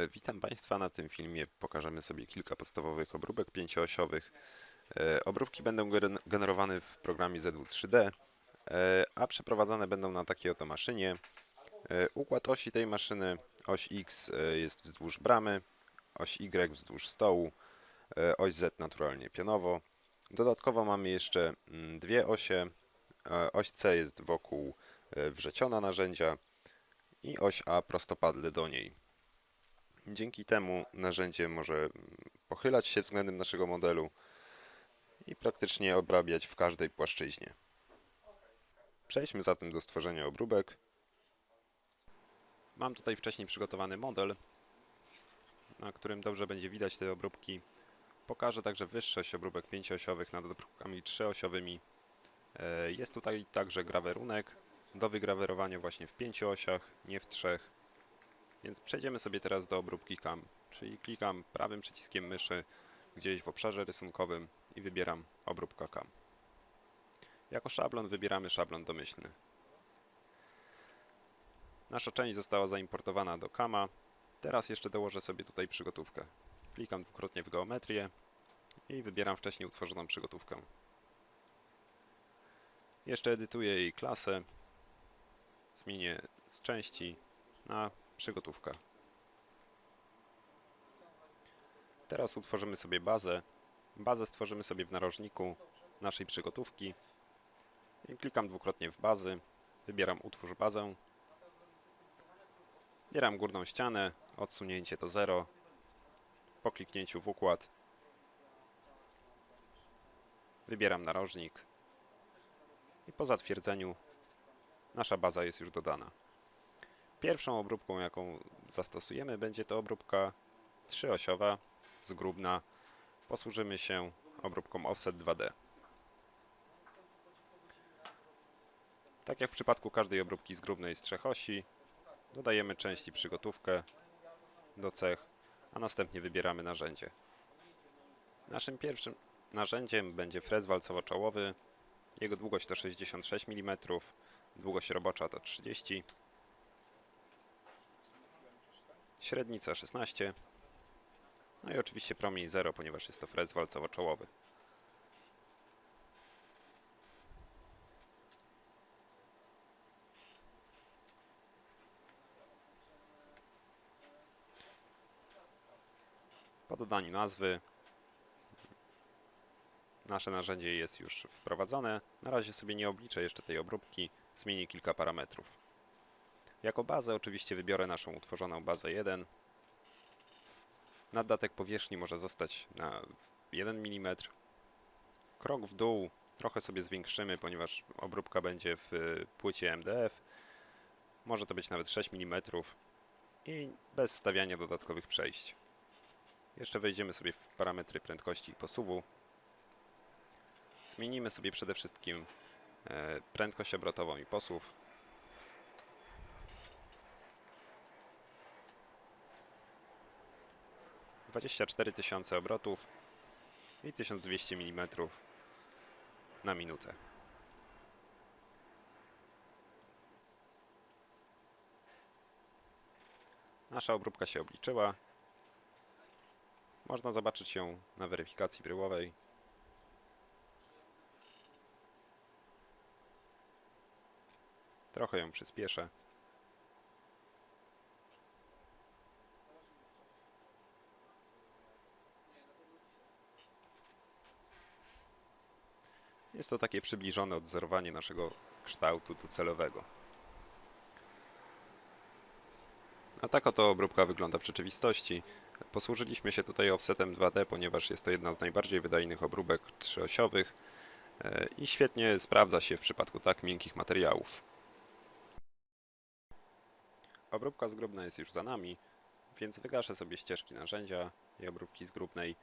E, Witam Państwa. Na tym filmie pokażemy sobie kilka podstawowych obróbek pięcioosiowych. E, Obróbki będą gener- generowane w programie ZW3D, e, a przeprowadzane będą na takiej oto maszynie. Układ osi tej maszyny, oś X jest wzdłuż bramy, oś Y wzdłuż stołu, oś Z naturalnie pionowo. Dodatkowo mamy jeszcze mm, dwie osie. Oś C jest wokół wrzeciona narzędzia i oś A prostopadle do niej. Dzięki temu narzędzie może pochylać się względem naszego modelu i praktycznie obrabiać w każdej płaszczyźnie. Przejdźmy zatem do stworzenia obróbek. Mam tutaj wcześniej przygotowany model, na którym dobrze będzie widać te obróbki. Pokażę także wyższość obróbek pięcioosiowych nad obróbkami trzyosiowymi. E, Jest tutaj także grawerunek do wygrawerowania właśnie w pięciu osiach, nie w trzech. Więc przejdziemy sobie teraz do obróbki CAM, czyli klikam prawym przyciskiem myszy gdzieś w obszarze rysunkowym i wybieram obróbka CAM. Jako szablon wybieramy szablon domyślny. Nasza część została zaimportowana do CAMa. Teraz jeszcze dołożę sobie tutaj przygotówkę. Klikam dwukrotnie w geometrię i wybieram wcześniej utworzoną przygotówkę. Jeszcze edytuję jej klasę. Zmienię z części na przygotówka. Teraz utworzymy sobie bazę. Bazę stworzymy sobie w narożniku naszej przygotówki. I klikam dwukrotnie w bazy. Wybieram utwórz bazę. Wybieram górną ścianę, odsunięcie to 0. Po kliknięciu w układ wybieram narożnik i po zatwierdzeniu nasza baza jest już dodana. Pierwszą obróbką, jaką zastosujemy, będzie to obróbka trzyosiowa, zgrubna. Posłużymy się obróbką Offset 2D. Tak jak w przypadku każdej obróbki zgrubnej z trzech osi, dodajemy części przygotówkę do cech, a następnie wybieramy narzędzie. Naszym pierwszym narzędziem będzie frez walcowo-czołowy. Jego długość to 66 mm, długość robocza to 30 średnica 16, no i oczywiście promień 0, ponieważ jest to frez walcowo-czołowy. Po dodaniu nazwy nasze narzędzie jest już wprowadzone. Na razie sobie nie obliczę jeszcze tej obróbki, zmienię kilka parametrów. Jako bazę oczywiście wybiorę naszą utworzoną bazę 1. Naddatek powierzchni może zostać na 1 mm. Krok w dół trochę sobie zwiększymy, ponieważ obróbka będzie w y, płycie MDF. Może to być nawet 6 mm i bez wstawiania dodatkowych przejść. Jeszcze wejdziemy sobie w parametry prędkości i posuwu. Zmienimy sobie przede wszystkim e, prędkość obrotową i posuw. Dwadzieścia cztery tysiące obrotów i 1200 mm na minutę. Nasza obróbka się obliczyła. Można zobaczyć ją na weryfikacji bryłowej. Trochę ją przyspieszę. Jest to takie przybliżone odwzorowanie naszego kształtu docelowego. A tak oto obróbka wygląda w rzeczywistości. Posłużyliśmy się tutaj offsetem 2D, ponieważ jest to jedna z najbardziej wydajnych obróbek trzyosiowych e, i świetnie sprawdza się w przypadku tak miękkich materiałów. Obróbka zgrubna jest już za nami, więc wygaszę sobie ścieżki narzędzia i obróbki zgrubnej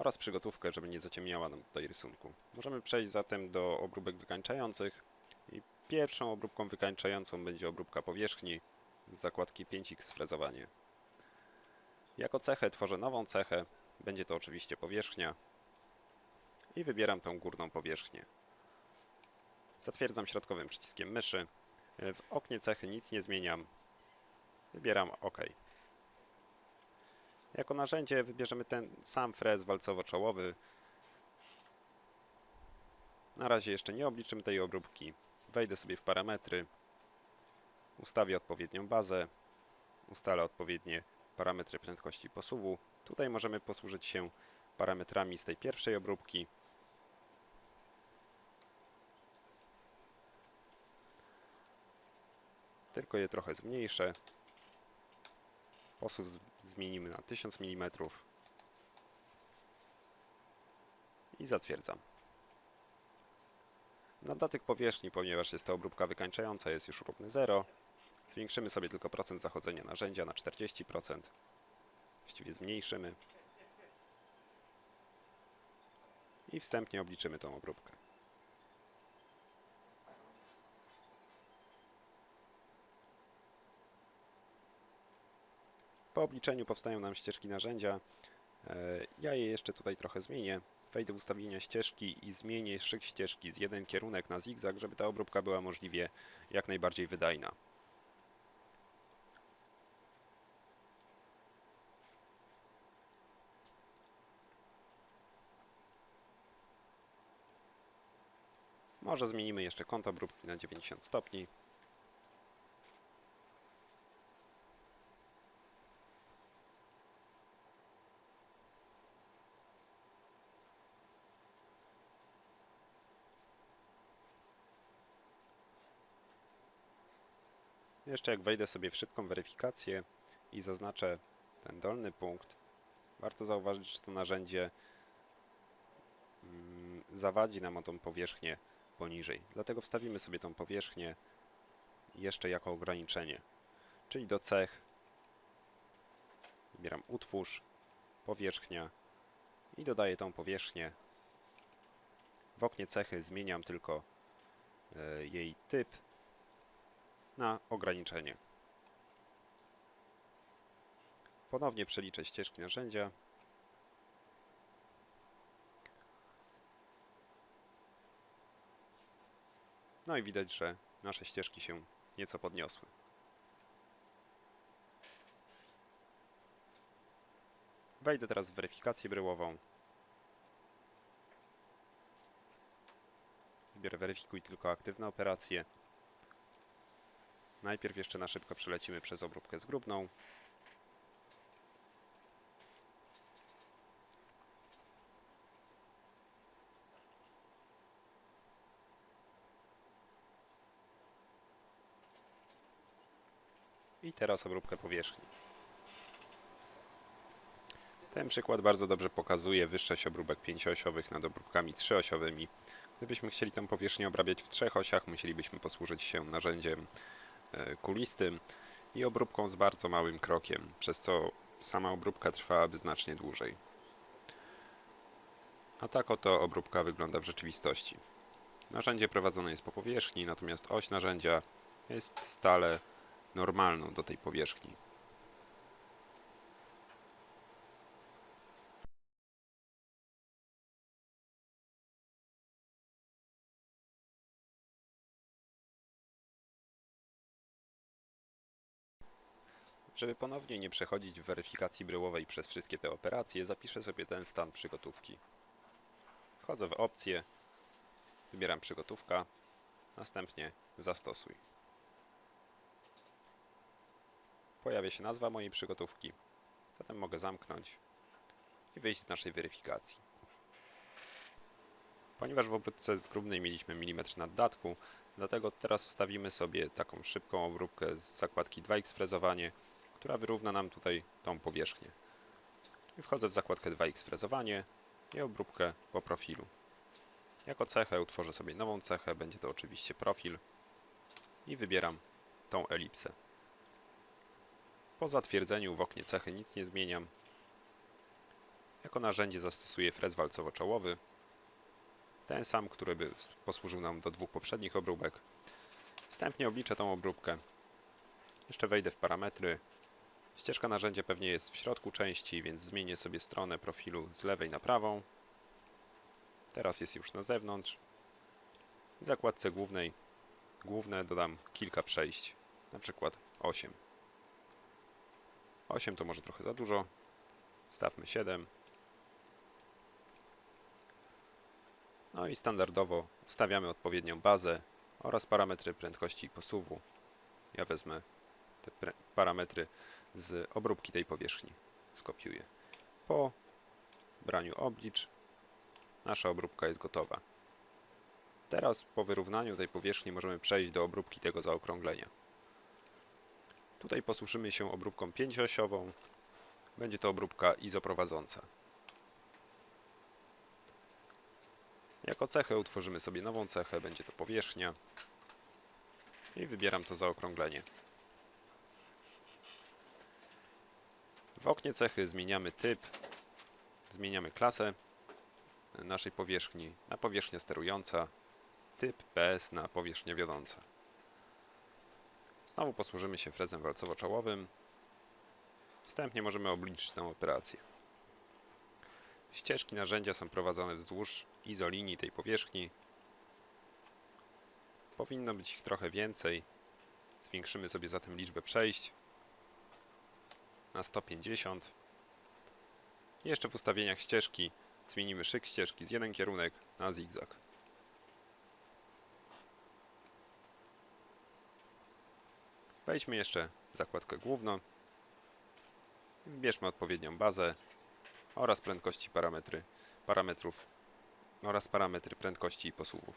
oraz przygotówkę, żeby nie zaciemniała nam tutaj rysunku. Możemy przejść zatem do obróbek wykańczających i pierwszą obróbką wykańczającą będzie obróbka powierzchni z zakładki 5x frezowanie. Jako cechę tworzę nową cechę, będzie to oczywiście powierzchnia i wybieram tą górną powierzchnię. Zatwierdzam środkowym przyciskiem myszy. W oknie cechy nic nie zmieniam, Wybieram OK. Jako narzędzie wybierzemy ten sam frez walcowo-czołowy. Na razie jeszcze nie obliczymy tej obróbki. Wejdę sobie w parametry, ustawię odpowiednią bazę, ustalę odpowiednie parametry prędkości posuwu. Tutaj możemy posłużyć się parametrami z tej pierwszej obróbki. Tylko je trochę zmniejszę. Posuw z- zmienimy na 1000 mm. I zatwierdzam. Nadatyk powierzchni, ponieważ jest to obróbka wykańczająca, jest już równy 0. Zwiększymy sobie tylko procent zachodzenia narzędzia na 40%. Właściwie zmniejszymy. I wstępnie obliczymy tą obróbkę. Po obliczeniu powstają nam ścieżki narzędzia. E, Ja je jeszcze tutaj trochę zmienię. Wejdę w ustawienia ścieżki i zmienię szyk ścieżki z jeden kierunek na zigzag, żeby ta obróbka była możliwie jak najbardziej wydajna. Może zmienimy jeszcze kąt obróbki na 90 stopni. Jeszcze jak wejdę sobie w szybką weryfikację i zaznaczę ten dolny punkt, warto zauważyć, że to narzędzie mm, zawadzi nam o tą powierzchnię poniżej. Dlatego wstawimy sobie tą powierzchnię jeszcze jako ograniczenie. Czyli do cech wybieram utwórz, powierzchnia i dodaję tą powierzchnię. W oknie cechy zmieniam tylko e, jej typ na ograniczenie. Ponownie przeliczę ścieżki narzędzia. No i widać, że nasze ścieżki się nieco podniosły. Wejdę teraz w weryfikację bryłową. Wybierę weryfikuj tylko aktywne operacje. Najpierw jeszcze na szybko przelecimy przez obróbkę zgrubną. I teraz obróbkę powierzchni. Ten przykład bardzo dobrze pokazuje wyższość obróbek pięcioosiowych nad obróbkami trzyosiowymi. Gdybyśmy chcieli tę powierzchnię obrabiać w trzech osiach, musielibyśmy posłużyć się narzędziem kulistym i obróbką z bardzo małym krokiem, przez co sama obróbka trwałaby znacznie dłużej. A tak oto obróbka wygląda w rzeczywistości. Narzędzie prowadzone jest po powierzchni, natomiast oś narzędzia jest stale normalną do tej powierzchni. Żeby ponownie nie przechodzić w weryfikacji bryłowej przez wszystkie te operacje, zapiszę sobie ten stan przygotówki. Wchodzę w opcję, wybieram przygotówka, następnie zastosuj. Pojawia się nazwa mojej przygotówki, zatem mogę zamknąć i wyjść z naszej weryfikacji. Ponieważ w obróbce zgrubnej mieliśmy milimetr naddatku, dlatego teraz wstawimy sobie taką szybką obróbkę z zakładki 2x frezowanie, która wyrówna nam tutaj tą powierzchnię. Wchodzę w zakładkę 2x frezowanie i obróbkę po profilu. Jako cechę utworzę sobie nową cechę, będzie to oczywiście profil i wybieram tą elipsę. Po zatwierdzeniu w oknie cechy nic nie zmieniam. Jako narzędzie zastosuję frez walcowo-czołowy, ten sam, który by posłużył nam do dwóch poprzednich obróbek. Wstępnie obliczę tą obróbkę. Jeszcze wejdę w parametry. Ścieżka narzędzia pewnie jest w środku części, więc zmienię sobie stronę profilu z lewej na prawą. Teraz jest już na zewnątrz. W zakładce głównej główne dodam kilka przejść, na przykład 8. 8 to może trochę za dużo, Stawmy 7. No i standardowo ustawiamy odpowiednią bazę oraz parametry prędkości i posuwu. Ja wezmę te parametry z obróbki tej powierzchni. Skopiuję. Po braniu oblicz nasza obróbka jest gotowa. Teraz po wyrównaniu tej powierzchni możemy przejść do obróbki tego zaokrąglenia. Tutaj posłużymy się obróbką pięciosiową. Będzie to obróbka izoprowadząca. Jako cechę utworzymy sobie nową cechę, będzie to powierzchnia. I wybieram to zaokrąglenie. W oknie cechy zmieniamy typ, zmieniamy klasę naszej powierzchni na powierzchnia sterująca, typ PS na powierzchnia wiodąca. Znowu posłużymy się frezem walcowo-czołowym. Wstępnie możemy obliczyć tę operację. Ścieżki narzędzia są prowadzone wzdłuż izolinii tej powierzchni. Powinno być ich trochę więcej. Zwiększymy sobie zatem liczbę przejść na 150. Jeszcze w ustawieniach ścieżki zmienimy szyk ścieżki z jeden kierunek na zigzag. Wejdźmy jeszcze w zakładkę główną. Wybierzmy odpowiednią bazę oraz prędkości parametry parametrów oraz parametry prędkości i posuwów.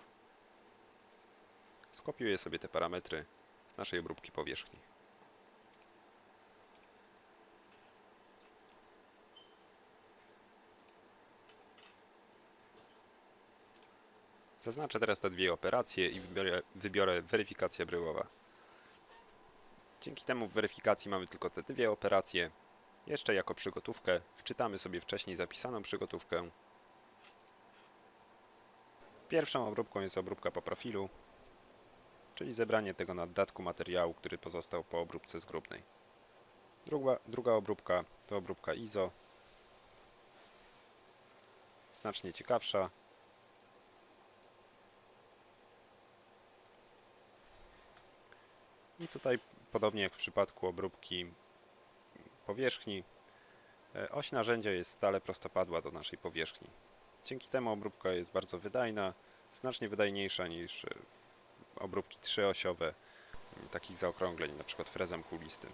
Skopiuję sobie te parametry z naszej obróbki powierzchni. Zaznaczę teraz te dwie operacje i wybiorę, wybiorę weryfikację bryłowa. Dzięki temu w weryfikacji mamy tylko te dwie operacje. Jeszcze jako przygotówkę wczytamy sobie wcześniej zapisaną przygotówkę. Pierwszą obróbką jest obróbka po profilu, czyli zebranie tego naddatku materiału, który pozostał po obróbce zgrubnej. Druga, druga obróbka to obróbka ISO, znacznie ciekawsza. Tutaj, podobnie jak w przypadku obróbki powierzchni, e, oś narzędzia jest stale prostopadła do naszej powierzchni. Dzięki temu obróbka jest bardzo wydajna, znacznie wydajniejsza niż e, obróbki trzyosiowe takich zaokrągleń, np. frezem kulistym.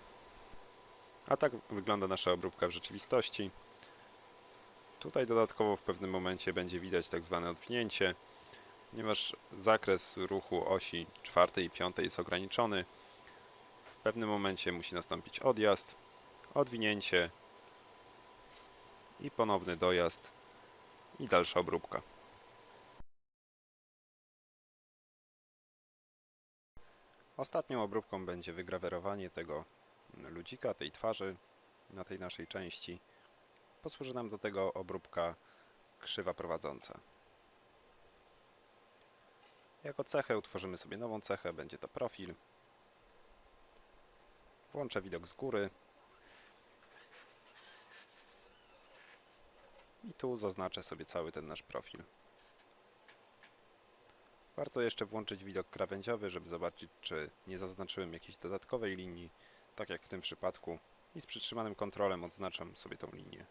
A tak wygląda nasza obróbka w rzeczywistości. Tutaj dodatkowo w pewnym momencie będzie widać tak zwane odwinięcie, ponieważ zakres ruchu osi czwartej i piątej jest ograniczony. W pewnym momencie musi nastąpić odjazd, odwinięcie i ponowny dojazd i dalsza obróbka. Ostatnią obróbką będzie wygrawerowanie tego ludzika, tej twarzy na tej naszej części. Posłuży nam do tego obróbka krzywa prowadząca. Jako cechę utworzymy sobie nową cechę, będzie to profil. Włączę widok z góry. I tu zaznaczę sobie cały ten nasz profil. Warto jeszcze włączyć widok krawędziowy, żeby zobaczyć, czy nie zaznaczyłem jakiejś dodatkowej linii, tak jak w tym przypadku. I z przytrzymanym kontrolem odznaczam sobie tą linię.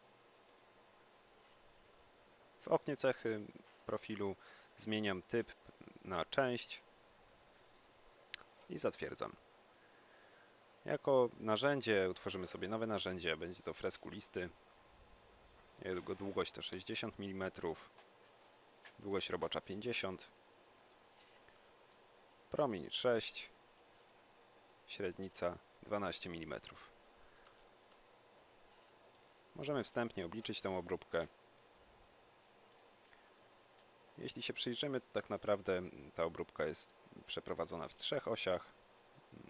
W oknie cechy profilu zmieniam typ na część i zatwierdzam. Jako narzędzie utworzymy sobie nowe narzędzie, będzie to fresku listy. Jego długość to 60 mm, długość robocza 50, promień 6, średnica 12 mm. Możemy wstępnie obliczyć tę obróbkę. Jeśli się przyjrzymy, to tak naprawdę ta obróbka jest przeprowadzona w trzech osiach,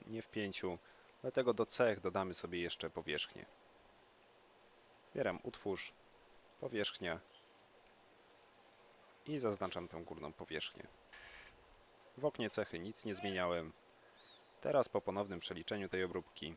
nie w pięciu. Dlatego do cech dodamy sobie jeszcze powierzchnię. Bieram utwórz, powierzchnia i zaznaczam tę górną powierzchnię. W oknie cechy nic nie zmieniałem. Teraz po ponownym przeliczeniu tej obróbki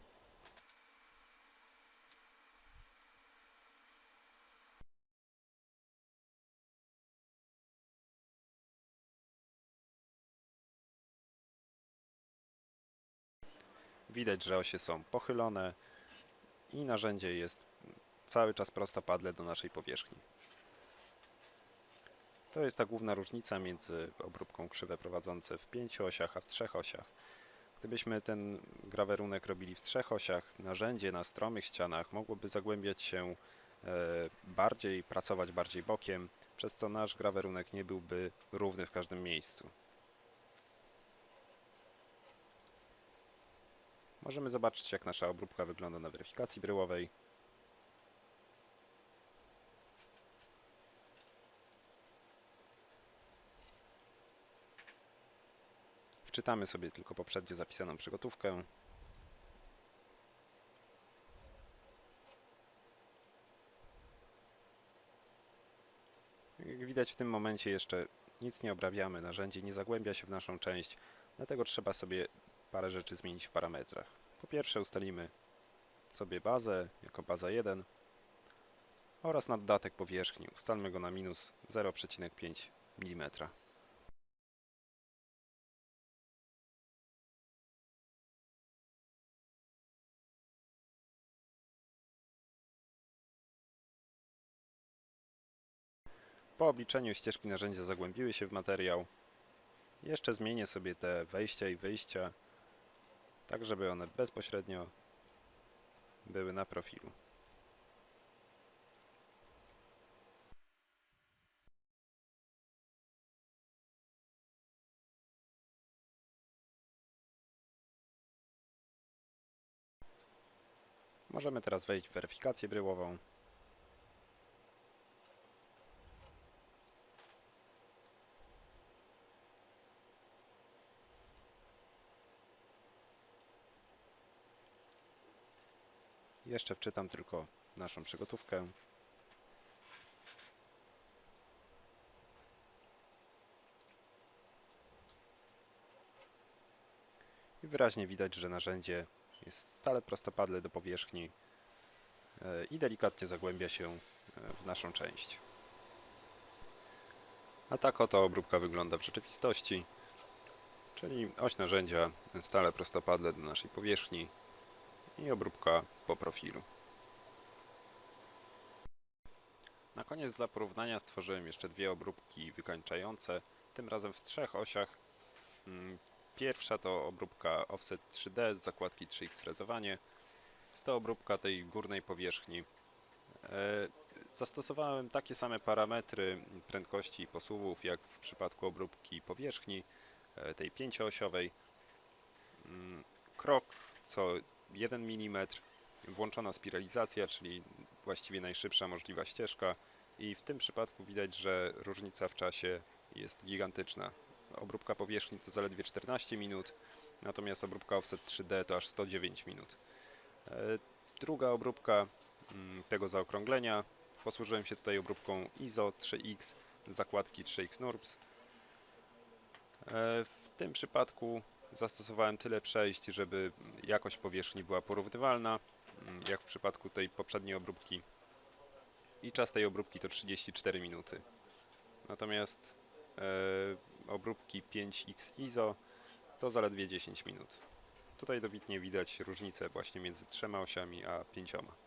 Widać, że osie są pochylone i narzędzie jest cały czas prostopadle do naszej powierzchni. To jest ta główna różnica między obróbką krzywe prowadzące w pięciu osiach, a w trzech osiach. Gdybyśmy ten grawerunek robili w trzech osiach, narzędzie na stromych ścianach mogłoby zagłębiać się e, bardziej, pracować bardziej bokiem, przez co nasz grawerunek nie byłby równy w każdym miejscu. Możemy zobaczyć, jak nasza obróbka wygląda na weryfikacji bryłowej. Wczytamy sobie tylko poprzednio zapisaną przygotówkę. Jak widać w tym momencie jeszcze nic nie obrabiamy, narzędzie nie zagłębia się w naszą część, dlatego trzeba sobie parę rzeczy zmienić w parametrach. Po pierwsze ustalimy sobie bazę jako baza 1 oraz naddatek powierzchni. Ustalmy go na minus 0,5 mm. Po obliczeniu ścieżki narzędzia zagłębiły się w materiał. Jeszcze zmienię sobie te wejścia i wyjścia, tak żeby one bezpośrednio były na profilu. Możemy teraz wejść w weryfikację bryłową. Jeszcze wczytam tylko naszą przygotówkę. I wyraźnie widać, że narzędzie jest stale prostopadle do powierzchni e, i delikatnie zagłębia się e, w naszą część. A tak oto obróbka wygląda w rzeczywistości, czyli oś narzędzia stale prostopadle do naszej powierzchni, i obróbka po profilu. Na koniec dla porównania stworzyłem jeszcze dwie obróbki wykańczające, tym razem w trzech osiach. Mm, Pierwsza to obróbka offset 3D z zakładki 3x frezowanie. Jest to obróbka tej górnej powierzchni. E, Zastosowałem takie same parametry prędkości posuwów jak w przypadku obróbki powierzchni, e, tej pięcioosiowej. Mm, Krok co 1 mm, włączona spiralizacja, czyli właściwie najszybsza możliwa ścieżka i w tym przypadku widać, że różnica w czasie jest gigantyczna. Obróbka powierzchni to zaledwie 14 minut, natomiast obróbka offset 3D to aż 109 minut. E, Druga obróbka mm, tego zaokrąglenia, posłużyłem się tutaj obróbką ISO 3X z zakładki 3X NURBS. E, W tym przypadku zastosowałem tyle przejść, żeby jakość powierzchni była porównywalna, mm, jak w przypadku tej poprzedniej obróbki. I czas tej obróbki to 34 minuty. Natomiast e, obróbki 5x ISO to zaledwie 10 minut. Tutaj dobitnie widać różnicę właśnie między trzema osiami a pięcioma.